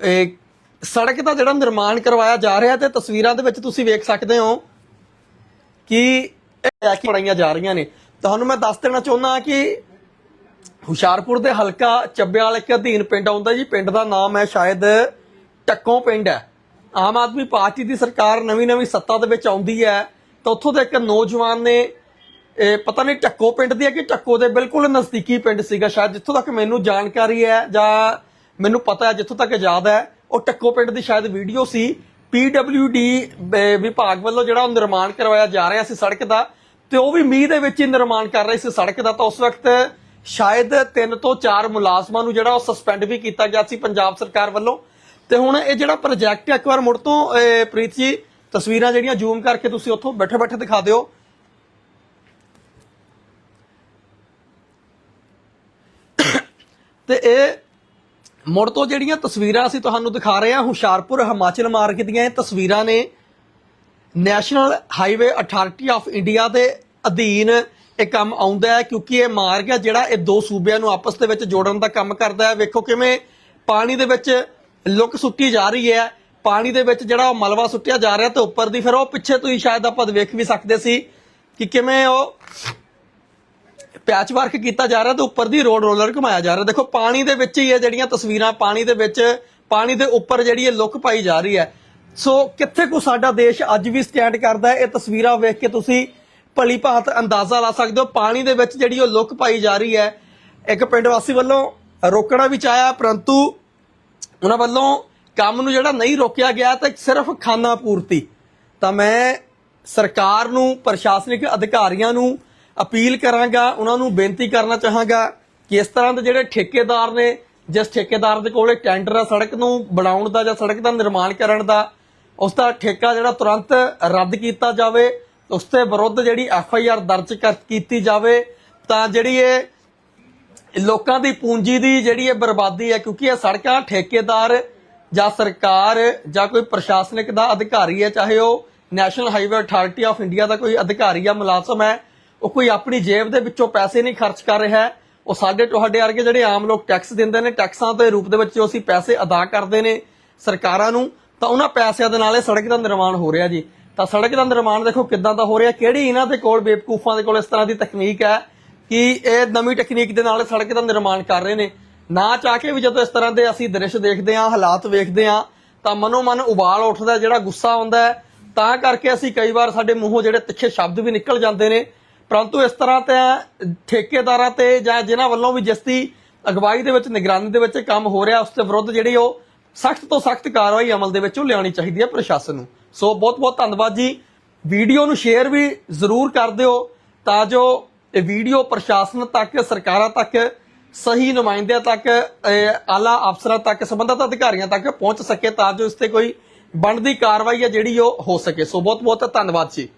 ਇਹ ਸੜਕ ਦਾ ਜਿਹੜਾ ਨਿਰਮਾਣ ਕਰਵਾਇਆ ਜਾ ਰਿਹਾ ਤੇ ਤਸਵੀਰਾਂ ਦੇ ਵਿੱਚ ਤੁਸੀਂ ਵੇਖ ਸਕਦੇ ਹੋ ਕਿ ਇਹ ਬਣਾਈਆਂ ਜਾ ਰਹੀਆਂ ਨੇ। ਤੁਹਾਨੂੰ ਮੈਂ ਦੱਸ ਦੇਣਾ ਚਾਹੁੰਦਾ ਕਿ ਹੁਸ਼ਿਆਰਪੁਰ ਦੇ ਹਲਕਾ ਚੱਬਿਆਲ ਇੱਕ ਅਧੀਨ ਪਿੰਡ ਆਉਂਦਾ ਜੀ। ਪਿੰਡ ਦਾ ਨਾਮ ਹੈ ਸ਼ਾਇਦ ਟੱਕੋਂ ਪਿੰਡ ਹੈ। ਆਮ ਆਦਮੀ ਪਾਰਟੀ ਦੀ ਸਰਕਾਰ ਨਵੀਂ ਨਵੀਂ ਸੱਤਾ ਦੇ ਵਿੱਚ ਆਉਂਦੀ ਹੈ। ਤਾਂ ਉੱਥੋਂ ਦੇ ਇੱਕ ਨੌਜਵਾਨ ਨੇ ਇਹ ਪਤਾ ਨਹੀਂ ਟੱਕੋ ਪਿੰਡ ਦੀ ਹੈ ਕਿ ਟੱਕੋ ਦੇ ਬਿਲਕੁਲ ਨਜ਼ਦੀਕੀ ਪਿੰਡ ਸੀਗਾ। ਸ਼ਾਇਦ ਜਿੱਥੋਂ ਤੱਕ ਮੈਨੂੰ ਜਾਣਕਾਰੀ ਹੈ ਜਾਂ ਮੈਨੂੰ ਪਤਾ ਹੈ, ਜਿੱਥੋਂ ਤੱਕ ਯਾਦ ਹੈ, ਉਹ ਟੱਕੋ ਪਿੰਡ ਦੀ ਸ਼ਾਇਦ ਵੀਡੀਓ ਸੀ। PWD ਬ- ਵਿਭਾਗ ਵੱਲੋਂ ਜਿਹੜਾ ਉਹ ਨਿਰਮਾਣ ਕਰਵਾਇਆ ਜਾ ਰਿਹਾ ਸੀ ਸੜਕ ਦਾ ਤੇ ਉਹ ਵੀ ਮੀਂਹ ਦੇ ਵਿੱਚ ਹੀ ਨਿਰਮਾਣ ਕਰ ਰਹੇ ਸੀ ਸੜਕ ਦਾ। ਤਾਂ ਉਸ ਵਕਤ ਸ਼ਾਇਦ ਤਿੰਨ ਤੋਂ ਚਾਰ ਮੁਲਾਜ਼ਮਾਂ ਨੂੰ ਜਿਹੜਾ ਉਹ ਸਸਪੈਂਡ ਵੀ ਕੀਤਾ ਗਿਆ ਸੀ ਪੰਜਾਬ ਸਰਕਾਰ ਵੱਲੋਂ। ਤੇ ਹੁਣ ਇਹ ਜਿਹੜਾ ਪ੍ਰੋਜੈਕਟ ਇੱਕ ਵਾਰ ਮੁੜ ਤੋਂ ਪ੍ਰੀਤ ਜੀ, ਤਸਵੀਰਾਂ ਜਿਹੜੀਆਂ ਜ਼ੂਮ ਕਰਕੇ ਤੁਸੀਂ ਉੱਥੋਂ ਬੈਠੇ ਬੈਠੇ ਦਿਖਾ ਦਿਓ। ਤੇ ਇਹ ਮੁੜ ਤੋਂ ਜਿਹੜੀਆਂ ਤਸਵੀਰਾਂ ਅਸੀਂ ਤੁਹਾਨੂੰ ਦਿਖਾ ਰਹੇ ਹਾਂ, ਹੁਸ਼ਿਆਰਪੁਰ, ਹਿਮਾਚਲ ਮਾਰਗ ਦੀਆਂ ਇਹ ਤਸਵੀਰਾਂ ਨੇ national highway authority of India ਦੇ ਅਧੀਨ ਇਹ ਕੰਮ ਆਉਂਦਾ ਹੈ, ਕਿਉਂਕਿ ਇਹ ਮਾਰਗ ਹੈ ਜਿਹੜਾ ਇਹ ਦੋ ਸੂਬਿਆਂ ਨੂੰ ਆਪਸ ਦੇ ਵਿੱਚ ਜੋੜਨ ਦਾ ਕੰਮ ਕਰਦਾ ਹੈ। ਵੇਖੋ ਕਿਵੇਂ ਪਾਣੀ ਦੇ ਵਿੱਚ ਲੁੱਕ ਸੁੱਟੀ ਜਾ ਰਹੀ ਹੈ। ਪਾਣੀ ਦੇ ਵਿੱਚ ਜਿਹੜਾ ਉਹ ਮਲਬਾ ਸੁੱਟਿਆ ਜਾ ਰਿਹਾ ਤੇ ਉੱਪਰ ਦੀ ਫਿਰ ਉਹ ਪਿੱਛੇ ਤੁਸੀਂ ਸ਼ਾਇਦ ਆਪਾਂ ਵੇਖ ਵੀ ਸਕਦੇ ਸੀ ਕਿ ਕਿਵੇਂ ਉਹ ਪੈਚ ਵਰਕ ਕੀਤਾ ਜਾ ਰਿਹਾ ਤੇ ਉੱਪਰ ਦੀ ਰੋਡ ਰੋਲਰ ਘੁਮਾਇਆ ਜਾ ਰਿਹਾ। ਦੇਖੋ, ਪਾਣੀ ਦੇ ਵਿੱਚ ਹੀ ਇਹ ਜਿਹੜੀਆਂ ਤਸਵੀਰਾਂ, ਪਾਣੀ ਦੇ ਵਿੱਚ, ਪਾਣੀ ਦੇ ਉੱਪਰ ਜਿਹੜੀ ਇਹ ਲੁੱਕ ਪਾਈ ਜਾ ਰਹੀ ਹੈ। ਸੋ ਕਿੱਥੇ ਕੋ ਸਾਡਾ ਦੇਸ਼ ਅੱਜ ਵੀ ਸਟੈਂਡ ਕਰਦਾ ਹੈ, ਇਹ ਤਸਵੀਰਾਂ ਵੇਖ ਕੇ ਤੁਸੀਂ ਭਲੀ ਭਾਂਤ ਅੰਦਾਜ਼ਾ ਲਾ ਸਕਦੇ ਹੋ। ਪਾਣੀ ਦੇ ਵਿੱਚ ਜਿਹੜੀ ਉਹ ਲੁੱਕ ਪਾਈ ਜਾ ਰਹੀ ਹੈ, ਇੱਕ ਪਿੰਡ ਵਾਸੀ ਵੱਲੋਂ ਰੋਕਣਾ ਵੀ ਚਾਹਿਆ, ਪਰੰਤੂ ਉਹਨਾਂ ਵੱਲੋਂ ਕੰਮ ਨੂੰ ਜਿਹੜਾ ਨਹੀਂ ਰੋਕਿਆ ਗਿਆ ਤਾਂ ਸਿਰਫ ਖਾਨਾ ਪੂਰਤੀ। ਤਾਂ ਮੈਂ ਸਰਕਾਰ ਨੂੰ, ਪ੍ਰਸ਼ਾਸਨਿਕ ਅਧਿਕਾਰੀਆਂ ਨੂੰ ਅਪੀਲ ਕਰਾਂਗਾ, ਉਹਨਾਂ ਨੂੰ ਬੇਨਤੀ ਕਰਨਾ ਚਾਹਾਂਗਾ ਕਿ ਇਸ ਤਰ੍ਹਾਂ ਦੇ ਜਿਹੜੇ ਠੇਕੇਦਾਰ ਨੇ, ਜਿਸ ਠੇਕੇਦਾਰ ਦੇ ਕੋਲੇ ਟੈਂਡਰ ਆ ਸੜਕ ਨੂੰ ਬਣਾਉਣ ਦਾ ਜਾਂ ਸੜਕ ਦਾ ਨਿਰਮਾਣ ਕਰਨ ਦਾ, ਉਸ ਦਾ ਠੇਕਾ ਜਿਹੜਾ ਤੁਰੰਤ ਰੱਦ ਕੀਤਾ ਜਾਵੇ, ਉਸ ਦੇ ਵਿਰੁੱਧ ਜਿਹੜੀ ਐਫ ਆਈ ਆਰ ਦਰਜ ਕੀਤੀ ਜਾਵੇ, ਤਾਂ ਜਿਹੜੀ ਇਹ ਲੋਕਾਂ ਦੀ ਪੂੰਜੀ ਦੀ ਜਿਹੜੀ ਇਹ ਬਰਬਾਦੀ ਹੈ, ਕਿਉਂਕਿ ਇਹ ਸੜਕਾਂ ਠੇਕੇਦਾਰ ਜਾਂ ਸਰਕਾਰ ਜਾਂ ਕੋਈ ਪ੍ਰਸ਼ਾਸਨਿਕ ਦਾ ਅਧਿਕਾਰੀ ਹੈ, ਚਾਹੇ ਉਹ national highway authority of India ਦਾ ਕੋਈ ਅਧਿਕਾਰੀ ਜਾਂ ਮੁਲਾਜ਼ਮ ਹੈ ਉਹ ਕੋਈ ਆਪਣੀ ਜੇਬ ਦੇ ਵਿੱਚੋਂ ਪੈਸੇ ਨਹੀਂ ਖਰਚ ਕਰ ਰਿਹਾ। ਉਹ ਸਾਡੇ ਤੁਹਾਡੇ ਵਰਗੇ ਜਿਹੜੇ ਆਮ ਲੋਕ ਟੈਕਸ ਦਿੰਦੇ ਨੇ ਟੈਕਸਾਂ ਦੇ ਰੂਪ ਦੇ ਵਿੱਚ ਜੋ ਅਸੀਂ ਪੈਸੇ ਅਦਾ ਕਰਦੇ ਨੇ ਸਰਕਾਰਾਂ ਨੂੰ, ਤਾਂ ਉਹਨਾਂ ਪੈਸਿਆਂ ਦੇ ਨਾਲ ਇਹ ਸੜਕ ਦਾ ਨਿਰਮਾਣ ਹੋ ਰਿਹਾ ਜੀ। ਤਾਂ ਸੜਕ ਦਾ ਨਿਰਮਾਣ ਦੇਖੋ ਕਿੱਦਾਂ ਦਾ ਹੋ ਰਿਹਾ, ਕਿਹੜੀ ਇਹਨਾਂ ਦੇ ਕੋਲ ਬੇਵਕੂਫਾਂ ਦੇ ਕੋਲ ਇਸ ਤਰ੍ਹਾਂ ਦੀ ਤਕਨੀਕ ਹੈ ਕਿ ਇਹ ਨਵੀਂ ਟੈਕਨੀਕ ਦੇ ਨਾਲ ਸੜਕ ਦਾ ਨਿਰਮਾਣ ਕਰ ਰਹੇ ਨੇ। ਨਾ ਚਾਹ ਕੇ ਵੀ ਜਦੋਂ ਇਸ ਤਰ੍ਹਾਂ ਦੇ ਅਸੀਂ ਦ੍ਰਿਸ਼ ਦੇਖਦੇ ਹਾਂ, ਹਾਲਾਤ ਵੇਖਦੇ ਹਾਂ, ਤਾਂ ਮਨੋ ਮਨ ਉਬਾਲ ਉੱਠਦਾ ਜਿਹੜਾ ਗੁੱਸਾ ਆਉਂਦਾ ਤਾਂ ਕਰਕੇ ਅਸੀਂ ਕਈ ਵਾਰ ਸਾਡੇ ਮੂੰਹੋਂ ਜਿਹੜੇ ਤਿੱਖੇ ਸ਼ਬਦ ਵੀ ਨਿਕਲ ਜਾਂਦੇ ਨੇ ਪਰੰਤੂ ਇਸ ਤਰ੍ਹਾਂ ਤੇ ਠੇਕੇਦਾਰਾਂ ਤੇ ਜਾਂ ਜਿਨ੍ਹਾਂ ਵੱਲੋਂ ਵੀ ਜਿਸ ਦੀ ਅਗਵਾਈ ਦੇ ਵਿੱਚ, ਨਿਗਰਾਨੀ ਦੇ ਵਿੱਚ ਕੰਮ ਹੋ ਰਿਹਾ, ਉਸ ਦੇ ਵਿਰੁੱਧ ਜਿਹੜੀ ਉਹ ਸਖਤ ਤੋਂ ਸਖਤ ਕਾਰਵਾਈ ਅਮਲ ਦੇ ਵਿੱਚ ਲਿਆਉਣੀ ਚਾਹੀਦੀ ਹੈ ਪ੍ਰਸ਼ਾਸਨ ਨੂੰ। ਸੋ ਬਹੁਤ ਬਹੁਤ ਧੰਨਵਾਦ ਜੀ। ਵੀਡੀਓ ਨੂੰ ਸ਼ੇਅਰ ਵੀ ਜ਼ਰੂਰ ਕਰ ਦਿਓ ਤਾਂ ਜੋ ਇਹ ਵੀਡੀਓ ਪ੍ਰਸ਼ਾਸਨ ਤੱਕ, ਸਰਕਾਰਾਂ ਤੱਕ, ਸਹੀ ਨੁਮਾਇੰਦਿਆਂ ਤੱਕ ਆਲਾ ਅਫਸਰਾਂ ਤੱਕ, ਸੰਬੰਧਿਤ ਅਧਿਕਾਰੀਆਂ ਤੱਕ ਪਹੁੰਚ ਸਕੇ ਤਾਂ ਜੋ ਇਸ ਤੇ ਕੋਈ ਬਣਦੀ ਕਾਰਵਾਈ ਹੈ ਜਿਹੜੀ ਉਹ ਹੋ ਸਕੇ। ਸੋ ਬਹੁਤ ਬਹੁਤ ਧੰਨਵਾਦ ਜੀ।